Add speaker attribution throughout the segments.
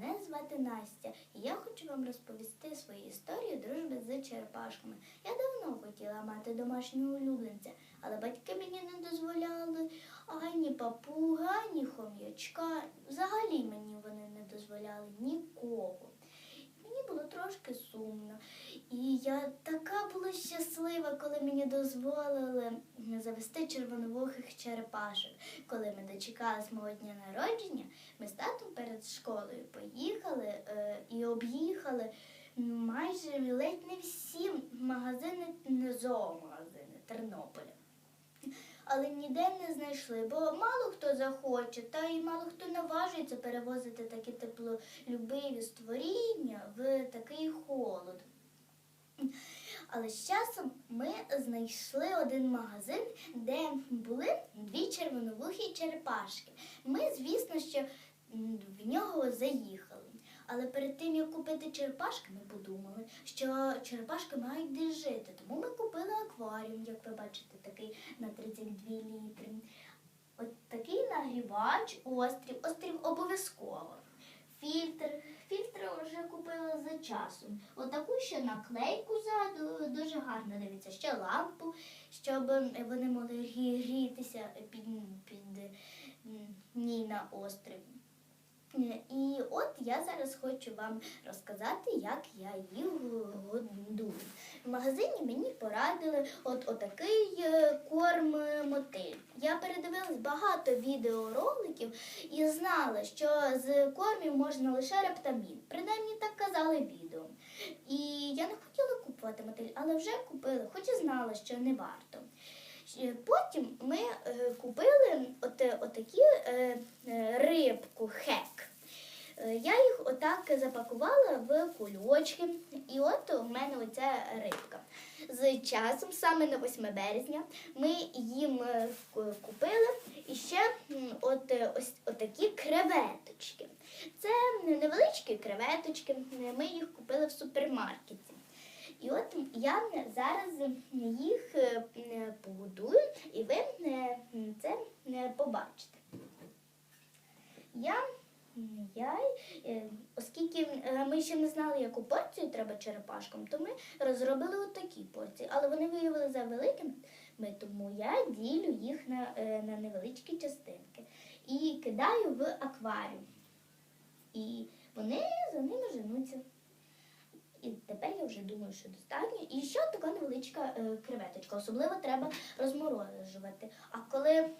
Speaker 1: Мене звати Настя, і я хочу вам розповісти свою історію дружби з черепашками. Я давно хотіла мати домашнього улюбленця, але батьки мені не дозволяли ані папуга, ані хом'ячка. Взагалі мені вони не дозволяли нікого. Мені було трошки сумно. І я така була щаслива, коли мені дозволили завести червоновухих черепашок. Коли ми дочекались мого дня народження, ми з татом перед школою поїхали е, і об'їхали майже ледь не всі магазини, не зоомагазини Тернополя. Але ніде не знайшли, бо мало хто захоче, та й мало хто наважується перевозити такі теплолюбиві створіння в такий холод. Але з часом ми знайшли один магазин, де були дві червоновухі черепашки. Ми, звісно, що в нього заїхали. Але перед тим, як купити черепашки, ми подумали, що черепашки мають де жити. Тому ми купили акваріум, як ви бачите, такий на 32 літри. От такий нагрівач, острів, острів обов'язково. Фільтр. Фільтр часом. Отаку ще наклейку ззаду, дуже гарно дивиться. Ще лампу, щоб вони могли грітися під, під ній на острові. І от я зараз хочу вам розказати, як я їх годую. В магазині мені порадили от отакий е, корм е, мотиль. Я передивилась багато відеороликів і знала, що з кормів можна лише рептамін. Принаймні так казали відео. І я не хотіла купувати мотиль, але вже купила, хоч і знала, що не варто. Е, Потім ми купили от, отакі рибку хек. Е, Я їх отак запакувала в кульочки, і от у мене оця рибка. З часом, саме на 8 березня, ми їм е, купили і ще от, е, ось отакі креветочки. Це невеличкі креветочки, ми їх купили в супермаркеті. І от я зараз їх погодую, і ви це побачите. Я, м, е, оскільки е, ми ще не знали, яку порцію треба черепашкам, то ми розробили отакі порції, але вони виявилися завеликими, тому я ділю їх на, е, на невеличкі частинки і кидаю в акваріум. І вони за ними женуться. І тепер я вже думаю, що достатньо. І ще така невеличка креветочка. Особливо треба розморожувати. А коли,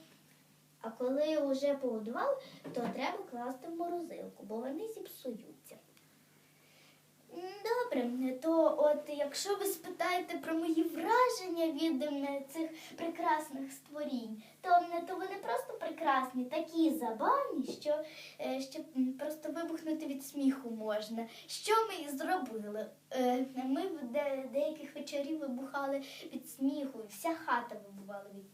Speaker 1: а коли вже погодували, то треба класти в морозилку, бо вони зіпсуються. Добре, то от якщо ви спитаєте про мої враження від цих прекрасних створінь, то, то вони просто прекрасні, такі забавні, що, е, що просто вибухнути від сміху можна. Що ми і зробили? Е, Ми в деяких вечорів вибухали від сміху, вся хата вибухала від,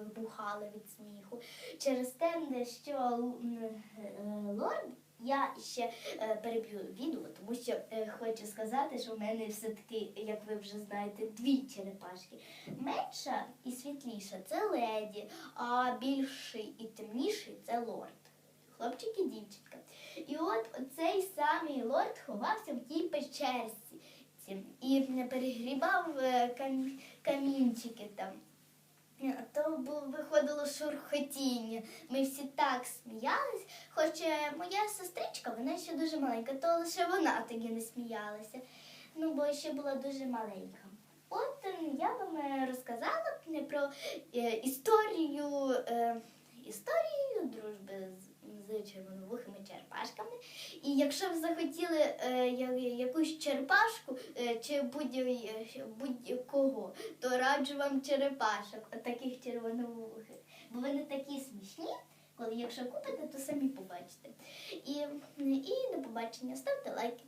Speaker 1: м, вибухала від сміху. Через те, що е, лорд я ще е, переб'ю відео, тому що е, хочу сказати, що в мене все-таки, як ви вже знаєте, дві черепашки. Менша і світліша це леді, а більший і темніший це лорд. Хлопчик і дівчинка. І от цей самий лорд ховався в тій печерці і перегрібав камінчики там. Е, То було виходило шурхотіння. Ми всі так сміялись, хоч е, моя сестричка, вона ще дуже маленька, то лише вона тоді не сміялася. Ну, бо ще була дуже маленька. От я вам е, розказала про е, історію, історію дружби з, з червоновухими черепашками. І якщо ви захотіли е, якусь черепашку е, чи будь-кого, будь-кого, то раджу вам черепашок, отаких червоновухих. Бо вони такі смішні, коли якщо купите, то самі побачите. І, і до побачення. Ставте лайки.